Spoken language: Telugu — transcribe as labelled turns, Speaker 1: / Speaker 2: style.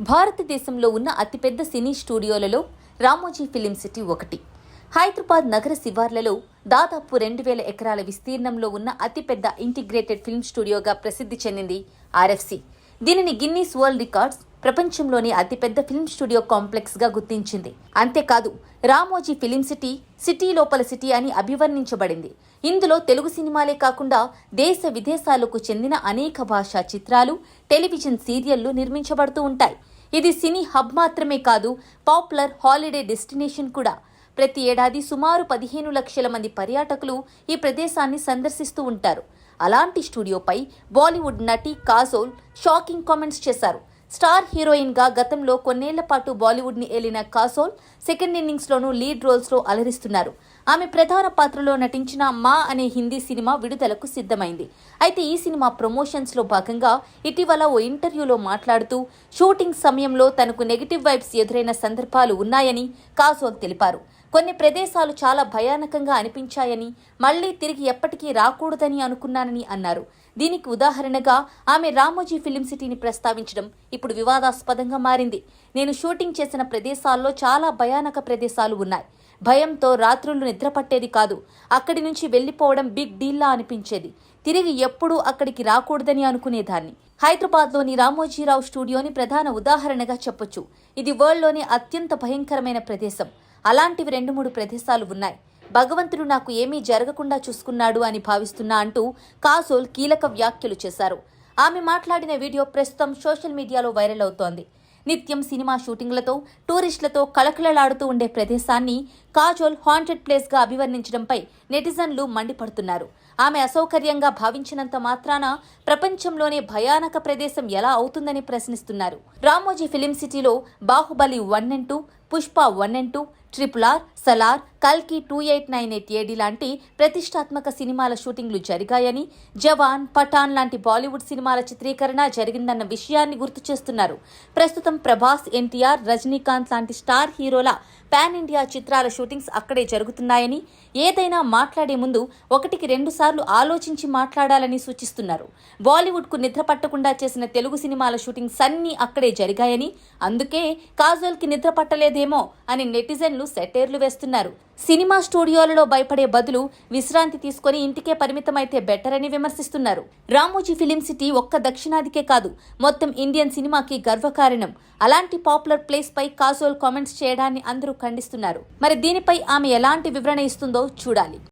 Speaker 1: భారతదేశంలో ఉన్న అతిపెద్ద సినీ స్టూడియోలలో రామోజీ ఫిలిం సిటీ ఒకటి. హైదరాబాద్ నగర శివార్లలో దాదాపు రెండు వేల ఎకరాల విస్తీర్ణంలో ఉన్న అతిపెద్ద ఇంటిగ్రేటెడ్ ఫిల్మ్ స్టూడియోగా ప్రసిద్ధి చెందింది ఆర్ఎఫ్సి. దీనిని గిన్నీస్ వరల్డ్ రికార్డ్స్ ప్రపంచంలోని అతిపెద్ద ఫిల్మ్ స్టూడియో కాంప్లెక్స్గా గుర్తించింది. అంతేకాదు రామోజీ ఫిలిం సిటీ సిటీ లోపల సిటీ అని అభివర్ణించబడింది. ఇందులో తెలుగు సినిమాలే కాకుండా దేశ విదేశాలకు చెందిన అనేక భాషా చిత్రాలు టెలివిజన్ సీరియళ్ళు నిర్మించబడుతూ ఉంటాయి. ఇది సినీ హబ్ మాత్రమే కాదు పాపులర్ హాలిడే డెస్టినేషన్ కూడా. ప్రతి ఏడాది సుమారు పదిహేను లక్షల మంది పర్యాటకులు ఈ ప్రదేశాన్ని సందర్శిస్తూ ఉంటారు. అలాంటి స్టూడియోపై బాలీవుడ్ నటి కాజోల్ షాకింగ్ కామెంట్స్ చేశారు. స్టార్ హీరోయిన్గా గతంలో కొన్నేళ్ళ పాటు బాలీవుడ్ని ఏలిన కాసోల్ సెకండ్ ఇన్నింగ్స్ లోనూ లీడ్ రోల్స్లో అలరిస్తున్నారు. ఆమె ప్రధాన పాత్రలో నటించిన మా అనే హిందీ సినిమా విడుదలకు సిద్ధమైంది. అయితే ఈ సినిమా ప్రమోషన్స్లో భాగంగా ఇటీవల ఓ ఇంటర్వ్యూలో మాట్లాడుతూ షూటింగ్ సమయంలో తనకు నెగిటివ్ వైబ్స్ ఎదురైన సందర్భాలు ఉన్నాయని కాసోల్ తెలిపారు. కొన్ని ప్రదేశాలు చాలా భయానకంగా అనిపించాయని మళ్ళీ తిరిగి ఎప్పటికీ రాకూడదని అనుకున్నానని అన్నారు. దీనికి ఉదాహరణగా ఆమె రామోజీ ఫిలిం సిటీని ప్రస్తావించడం ఇప్పుడు వివాదాస్పదంగా మారింది. నేను షూటింగ్ చేసిన ప్రదేశాల్లో చాలా భయానక ప్రదేశాలు ఉన్నాయి. భయంతో రాత్రులు నిద్రపట్టేది కాదు. అక్కడి నుంచి వెళ్ళిపోవడం బిగ్ డీల్లా అనిపించేది. తిరిగి ఎప్పుడూ అక్కడికి రాకూడదని అనుకునేదాన్ని. హైదరాబాద్లోని రామోజీరావు స్టూడియోని ప్రధాన ఉదాహరణగా చెప్పొచ్చు. ఇది వరల్డ్లోని అత్యంత భయంకరమైన ప్రదేశం. అలాంటివి రెండు మూడు ప్రదేశాలు ఉన్నాయి. భగవంతుడు నాకు ఏమీ జరగకుండా చూసుకున్నాడు అని భావిస్తున్నా అంటూ కాసోల్ కీలక వ్యాఖ్యలు చేశారు. ఆమె మాట్లాడిన వీడియో ప్రస్తుతం సోషల్ మీడియాలో వైరల్ అవుతోంది. నిత్యం సినిమా షూటింగ్లతో టూరిస్టులతో కళకళలాడుతూ ఉండే ప్రదేశాన్ని కాజోల్ హాంటెడ్ ప్లేస్గా అభివర్ణించడంపై నెటిజన్లు మండిపడుతున్నారు. ఆమె అసౌకర్యంగా భావించినంత మాత్రాన ప్రపంచంలోనే భయానక ప్రదేశం ఎలా అవుతుందని ప్రశ్నిస్తున్నారు. రామోజీ ఫిలిం సిటీలో Baahubali one and two Pushpa one and two triple R Salaar కల్కి two eight nine eight AD లాంటి ప్రతిష్టాత్మక సినిమాల షూటింగ్లు జరిగాయని జవాన్ పఠాన్ లాంటి బాలీవుడ్ సినిమాల చిత్రీకరణ జరిగిందన్న విషయాన్ని గుర్తు చేస్తున్నారు. ప్రస్తుతం ప్రభాస్ ఎన్టీఆర్ రజనీకాంత్ లాంటి స్టార్ హీరోల పాన్ ఇండియా చిత్రాల షూటింగ్స్ అక్కడే జరుగుతున్నాయని ఏదైనా మాట్లాడే ముందు ఒకటికి రెండు సార్లు ఆలోచించి మాట్లాడాలని సూచిస్తున్నారు. బాలీవుడ్కు నిద్ర పట్టకుండా చేసిన తెలుగు సినిమాల షూటింగ్స్ అన్నీ అక్కడే జరిగాయని అందుకే కాజోల్కి నిద్ర పట్టలేదేమో అని నెటిజన్లు సెటైర్లు వేస్తున్నారు. సినిమా స్టూడియోలలో భయపడే బదులు విశ్రాంతి తీసుకొని ఇంటికే పరిమితమైతే బెటర్ అని విమర్శిస్తున్నారు. రామోజీ ఫిలిం సిటీ ఒక్క దక్షిణాదికే కాదు మొత్తం ఇండియన్ సినిమాకి గర్వకారణం. అలాంటి పాపులర్ ప్లేస్ పై కాజోల్ కామెంట్స్ చేయడాన్ని అందరూ ఖండిస్తున్నారు. మరి దీనిపై ఆమె ఎలాంటి వివరణ ఇస్తుందో చూడాలి.